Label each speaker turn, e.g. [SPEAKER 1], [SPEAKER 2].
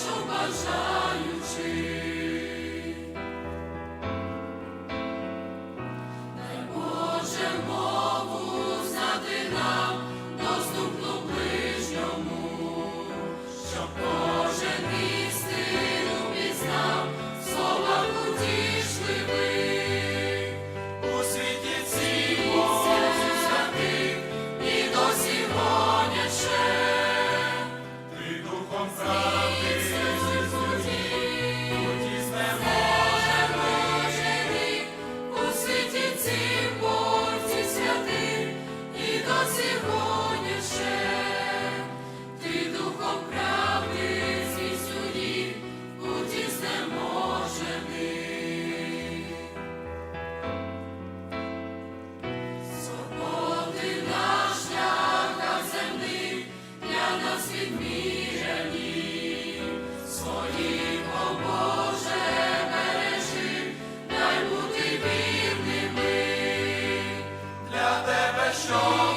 [SPEAKER 1] знайшов
[SPEAKER 2] бажаючи. show.